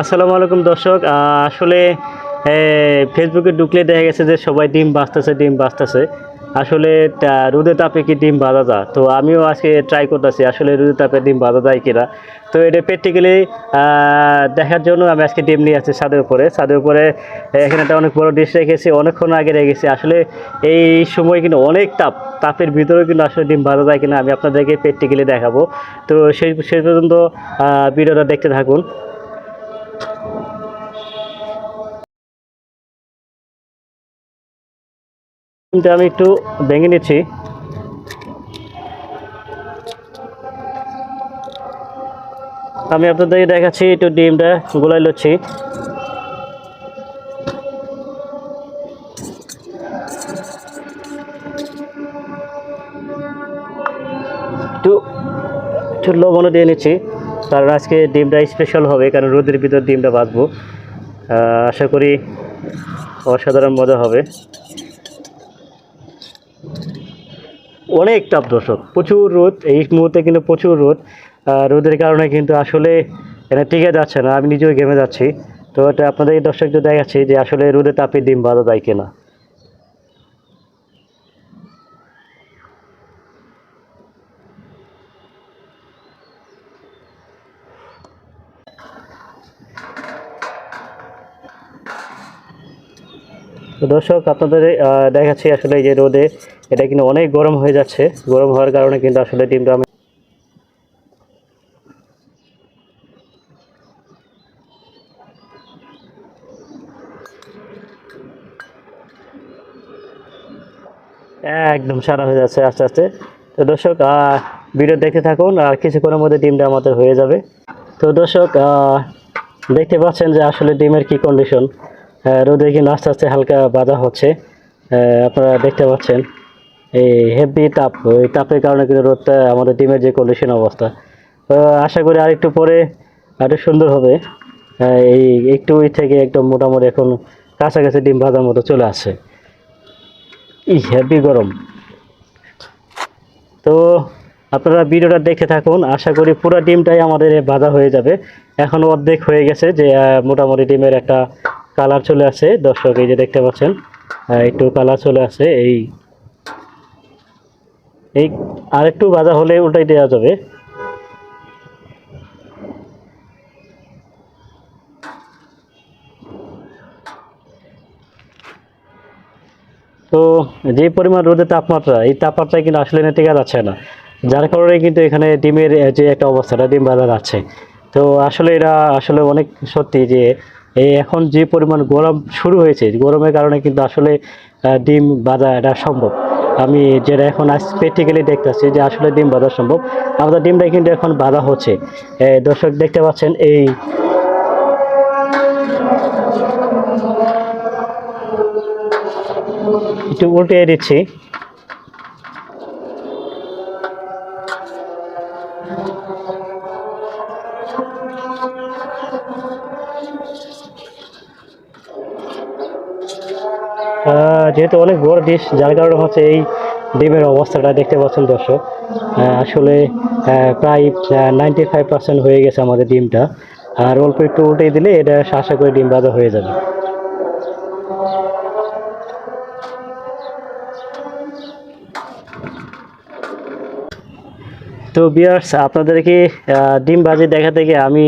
আসসালামু আলাইকুম দর্শক। আসলে ফেসবুকে ঢুকলে দেখা গেছে যে সবাই ডিম বাঁচতেছে ডিম বাঁচতেছে। আসলে রোদে তাপে কি ডিম বাঁধা যায়? তো আমিও আজকে ট্রাই করতেছি, আসলে রোদে তাপে ডিম বাঁধা যায় কিনা। তো এটা প্র্যাকটিক্যালি দেখার জন্য আমি আজকে ডিম নিয়ে আসছি ছাদের উপরে। ছাদের উপরে এখানে একটা অনেক বড় ডিশ রেখেছি, অনেকক্ষণ আগে রেখেছি। আসলে এই সময় কিন্তু অনেক তাপ, তাপের ভিতরেও কিন্তু আসলে ডিম বাঁধা যায় কিনা আমি আপনাদেরকে প্র্যাকটিক্যালি দেখাবো। তো সেই সেই পর্যন্ত ভিডিওটা দেখতে থাকুন। ডিমটা আমি একটু ভেঙে নিচ্ছি। আমি আপনাদেরকে দেখাচ্ছি, একটু ডিমটা গোলাই লচ্ছি। একটু একটু লবণও দিয়ে নিচ্ছি, কারণ আজকে ডিমটা স্পেশাল হবে, কারণ রোদের ভিতর ডিমটা বাঁচবো আশা করি অসাধারণ মজা হবে। অনেক তাপ দর্শক, প্রচুর রোদ, এই মুহূর্তে কিন্তু প্রচুর রোদ। রোদের কারণে কিন্তু আসলে এখানে টিকে যাচ্ছে না, আমি নিজেও গেমে যাচ্ছি। তো এটা আপনাদের দর্শকদের দেখাচ্ছি যে আসলে রোদে তাপে ডিম বাঁধা যায় কিনা। দর্শক, আপনাদের দেখাচ্ছি আসলে যে রোদে, এটা কিন্তু অনেক গরম হয়ে যাচ্ছে। গরম হওয়ার কারণে কিন্তু আসলে ডিমটা আমি একদম সারা হয়ে যাচ্ছে আস্তে আস্তে। তো দর্শক ভিডিও দেখতে থাকুন, আর কিছুক্ষণের মধ্যে ডিমটা আমাদের হয়ে যাবে। তো দর্শক দেখতে পাচ্ছেন যে আসলে ডিমের কি কন্ডিশন রোদে কিন্তু আস্তে আস্তে হালকা বাজা হচ্ছে। আপনারা দেখতে পাচ্ছেন। এই হেভি তাপ ওই তাপের কারণে কিন্তু রোদটা আমাদের ডিমের যে কন্ডিশন অবস্থা। আশা করি আর একটু পরে আরও সুন্দর হবে। এই একটু ওই থেকে একদম মোটামুটি এখন কাছাকাছি ডিম ভাজার মতো চলে আসে ই হেভি গরম। তো আপনারা ভিডিওটা দেখে থাকুন। আশা করি পুরো ডিমটাই আমাদের ভাজা হয়ে যাবে। এখন অর্ধেক হয়ে গেছে যে মোটামুটি ডিমের একটা কালার চলে আসে, দর্শক, এই যে দেখতে পাচ্ছেন একটু কালার চলে আসে, এই এই আরেকটু ভাজা হলে উল্টাই দেওয়া যাবে। তো যে পরিমাণ রোদের তাপমাত্রা, এই তাপমাত্রায় কিন্তু আসলে না টেকা যাচ্ছে না। যার কারণে কিন্তু এখানে ডিমের যে একটা অবস্থাটা ডিম বাজার আছে। তো আসলে এটা আসলে অনেক সত্যি যে এখন যে পরিমাণ গরম শুরু হয়েছে, গরমের কারণে কিন্তু আসলে ডিম বাজা এটা সম্ভব। আমি যেটা এখন প্র্যাকটিক্যালি দেখতেছি যে আসলে ডিম বাজা সম্ভব। আমাদের ডিমটা কিন্তু এখন বাজা হচ্ছে। দর্শক দেখতে পাচ্ছেন এই একটু উল্টে দিচ্ছি। যেহেতু অনেক বড় ডিশ যার কারণে হচ্ছে এই ডিমের অবস্থাটা দেখতে পাচ্ছেন দর্শক। আসলে প্রায় নাইনটি ফাইভ পার্সেন্ট হয়ে গেছে আমাদের ডিমটা। আর অল্প একটু উল্টে দিলে এটা আশা করে ডিম বাজা হয়ে যাবে। তো বিয়ার্স আপনাদেরকে ডিম ভাজি দেখা থেকে আমি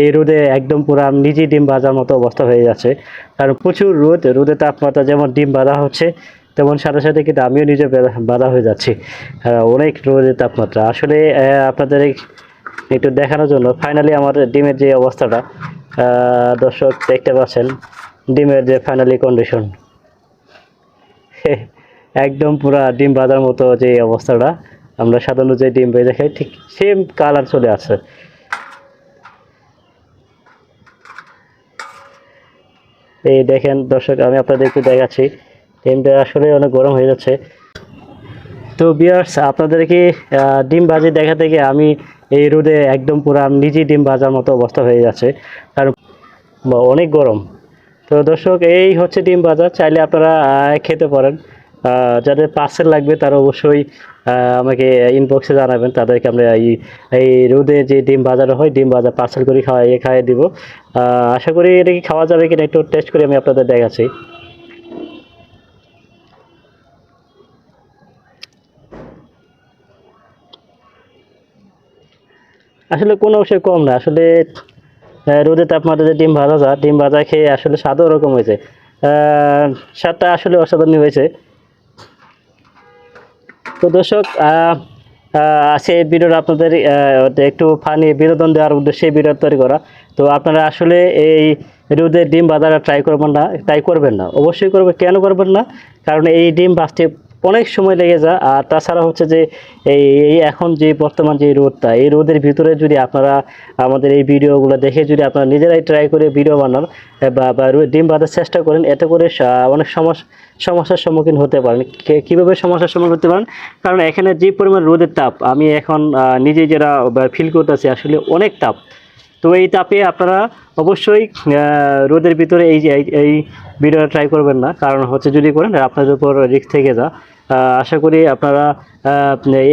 এই রোদে একদম পুরো আমি নিজেই ডিম ভাজার মতো অবস্থা হয়ে যাচ্ছে। কারণ প্রচুর রোদ রোদের তাপমাত্রা যেমন ডিম বাঁধা হচ্ছে, তেমন সাথে সাথে কিন্তু আমিও নিজে বাঁধা হয়ে যাচ্ছি। অনেক রোদের তাপমাত্রা। আসলে আপনাদের একটু দেখানোর জন্য ফাইনালি আমার ডিমের যে অবস্থাটা দর্শক দেখতে পাচ্ছেন, ডিমের যে ফাইনালি কন্ডিশন একদম পুরা ডিম বাঁধার মতো যে অবস্থাটা। আমরা সাধারণত যে ডিম ভেজে খাই, ঠিক সেম কালার চলে আসে। এই দেখেন দর্শক, আমি আপনাদের একটু দেখাচ্ছি, ডিমটা আসলে অনেক গরম হয়ে যাচ্ছে। তো বিয়ার্স আপনাদেরকে ডিম ভাজি দেখা থেকে আমি এই রোদে একদম পুরো নিজেই ডিম ভাজার মতো অবস্থা হয়ে যাচ্ছে। কারণ অনেক গরম। তো দর্শক, এই হচ্ছে ডিম ভাজা, চাইলে আপনারা খেতে পারেন। যাদের পার্সেল লাগবে, তারা অবশ্যই আমাকে ইনবক্সে জানাবেন তাদেরকে আমরা এই এই রোদে যে ডিম বাজারে হয় ডিম বাজার পার্সেল করে খাওয়াই খাইয়ে দিব। আশা করি এটা কি খাওয়া যাবে কিনা একটু টেস্ট করে আমি আপনাদের দেখাচ্ছি। আসলে কোনো অংশে কম না আসলে আহ, রোদে তাপমাত্রা যে ডিম ভাজা যায় ডিম ভাজা খেয়ে আসলে স্বাদও ওরকম হয়েছে। স্বাদটা আসলে অসাধারণ হয়েছে। তো দর্শক এই ভিডিওটা আপনাদের একটু ফানি বিনোদন দেওয়ার উদ্দেশ্যে বিরোধ তৈরি করা। তো আপনারা আসলে এই রোদের ডিম বাজারা ট্রাই করবেন না ট্রাই করবেন না। অবশ্যই করবে, কেন করবেন না? কারণ এই ডিম ভাজতে অনেক সময় লেগে যায়। আর তাছাড়া হচ্ছে যে এই এখন যে বর্তমান যে রোদটা, এই রোদের ভিতরে যদি আপনারা আমাদের এই ভিডিওগুলো দেখে যদি আপনারা নিজেরাই ট্রাই করে ভিডিও বানান বা বা ডিম বাঁধার চেষ্টা করেন, এতে করে অনেক সমস্যা সমস্যার সম্মুখীন হতে পারেন। কীভাবে সমস্যার সম্মুখীন হতে পারেন? কারণ এখানে যে পরিমাণ রোদের তাপ, আমি এখন নিজে যেটা ফিল করতেছি, আসলে অনেক তাপ। তো এই তাপে আপনারা অবশ্যই রোদের ভিতরে এই যে, এই- ভিডিওটা ট্রাই করবেন না। কারণ হচ্ছে যদি করেন, আপনাদের উপর রিস্ক থেকে যা আশা করি আপনারা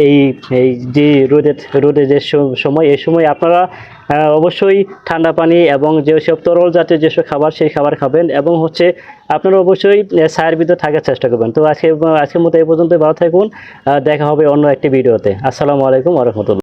এই এই যে রোদের রোদের যে সময়, এই সময় আপনারা অবশ্যই ঠান্ডা পানি এবং যেসব তরল জাতীয় যেসব খাবার, সেই খাবার খাবেন এবং হচ্ছে আপনারা অবশ্যই সায়ের ভিতরে থাকার চেষ্টা করবেন। তো আজকে, আজকের মতো এই পর্যন্ত ভালো থাকুন। দেখা হবে অন্য একটি ভিডিওতে। আসসালামু আলাইকুম রহমতুল্লাহ।